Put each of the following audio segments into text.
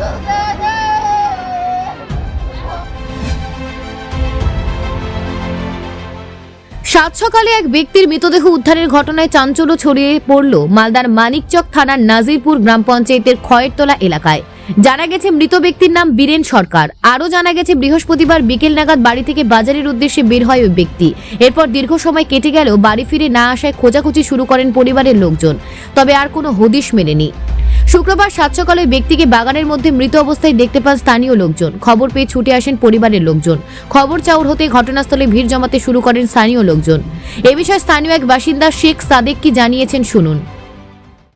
সাত সকালে এক ব্যক্তির মৃতদেহ উদ্ধারের ঘটনায় চাঞ্চল্য ছড়িয়ে পড়ল মালদার মানিকচক থানার নাজিরপুর গ্রাম পঞ্চায়েতের খয়েরতলা এলাকায়। জানা গেছে, মৃত ব্যক্তির নাম বীরেন সরকার। আরও জানা গেছে, বৃহস্পতিবার বিকেল নাগাদ বাড়ি থেকে বাজারের উদ্দেশ্যে বের হয় ওই ব্যক্তি। এরপর দীর্ঘ সময় কেটে গেলেও বাড়ি ফিরে না আসায় খোঁজাখুঁজি শুরু করেন পরিবারের লোকজন। তবে আর কোনো হদিশ মেলেনি। শুক্রবার সাত সকালে ব্যক্তিকে বাগানের মধ্যে মৃত অবস্থায় দেখতে পান স্থানীয় লোকজন। খবর পেয়ে ছুটে আসেন পরিবারের লোকজন। খবর চাউর হতে ঘটনাস্থলে ভিড় জমাতে শুরু করেন স্থানীয় লোকজন। এ বিষয়ে স্থানীয় এক বাসিন্দা শেখ সাদেক কি জানিয়েছেন শুনুন।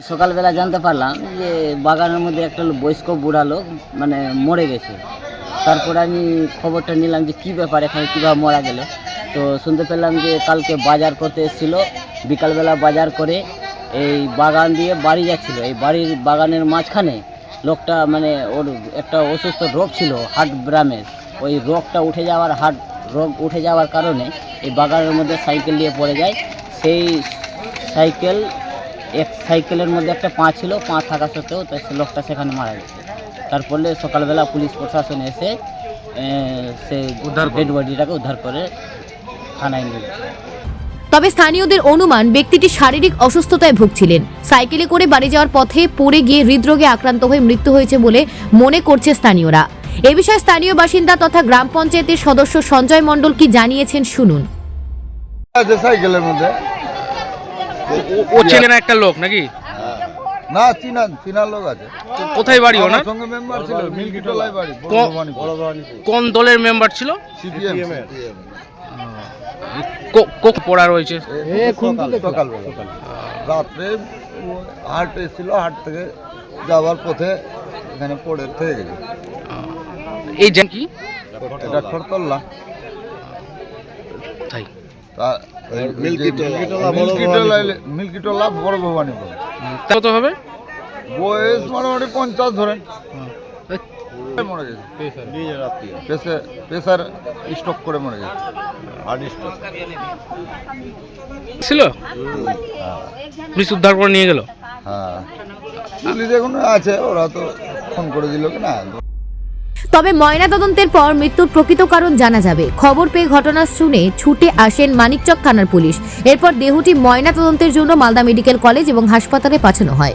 সকালবেলা জানতে পারলাম যে বাগানের মধ্যে একটা বয়স্ক বুড়া লোক মানে মরে গেছে। তারপরে আমি খবরটা নিলাম যে কী ব্যাপার, এখানে কীভাবে মরা গেল। তো শুনতে পেলাম যে কালকে বাজার করতে এসেছিল। বিকালবেলা বাজার করে এই বাগান দিয়ে বাড়ি যাচ্ছিল। এই বাড়ির বাগানের মাঝখানে লোকটা মানে ওর একটা অসুস্থ রোগ ছিল হার্ট ব্রামের। ওই রোগটা উঠে যাওয়ার হার্ট রোগ উঠে যাওয়ার কারণে এই বাগানের মধ্যে সাইকেল নিয়ে পড়ে যায়। সেই সাইকেল এক সাইকেলের মধ্যে একটা পা ছিল পা থাকা সত্ত্বেও তা সে লোকটা সেখানে মারা গেছে। তারপরে সকালবেলা পুলিশ প্রশাসন এসে সে উদ্ধার ডেড বডিটাকে উদ্ধার করে থানায় নিয়ে তবে স্থানীয়দের অনুমান ব্যক্তিটি শারীরিক অসুস্থতায় ভুগছিলেন। সাইকেলে করে বাড়ি যাওয়ার পথে পড়ে গিয়ে হৃদরোগে আক্রান্ত হয়ে মৃত্যু হয়েছে বলে মনে করছে স্থানীয়রা। এ বিষয়ে স্থানীয় বাসিন্দা তথা গ্রাম পঞ্চায়েতের সদস্য সঞ্জয় মণ্ডল কি জানিয়েছেন শুনুন। সাইকেলের মধ্যে। ও- ও চেনে না একটা লোক নাকি? না চিনা চিনার লোক আছে। কোথায় বাড়ি ওনার? সঙ্গে মেম্বার ছিল মিল্কিটোলায় বাড়ি কোন দলের মেম্বার ছিল? সিপিএম। পড়া রয়েছে। সকালবেলা রাত্রে হাট এসেছিল হাট থেকে যাওয়ার পথে এখানে পড়ে থেকে গেছে। এই জান কি? এটা খরতল্লা তাই। তা মিল্কিটোলা। বড় ভবানীপুর। তা কত হবে? বয়স মোটামুটি পঞ্চাশ ধরেন। মরে গেছে? প্রেসার। প্রেসার স্টক করে মরে গেছে। Heart stroke. ছিল? পুলিশ উদ্ধার করে নিয়ে গেল? হ্যাঁ। পুলিশ এখন আছে ওরা তো ফোন করে দিল কি না? তবে ময়নাতদন্তের পর মৃত্যুর প্রকৃত কারণ জানা যাবে। খবর পেয়ে ঘটনা শুনে ছুটে আসেন মানিকচক থানার পুলিশ। এরপর দেহটি ময়নাতদন্তের জন্য মালদা মেডিকেল কলেজ এবং হাসপাতালে পাঠানো হয়।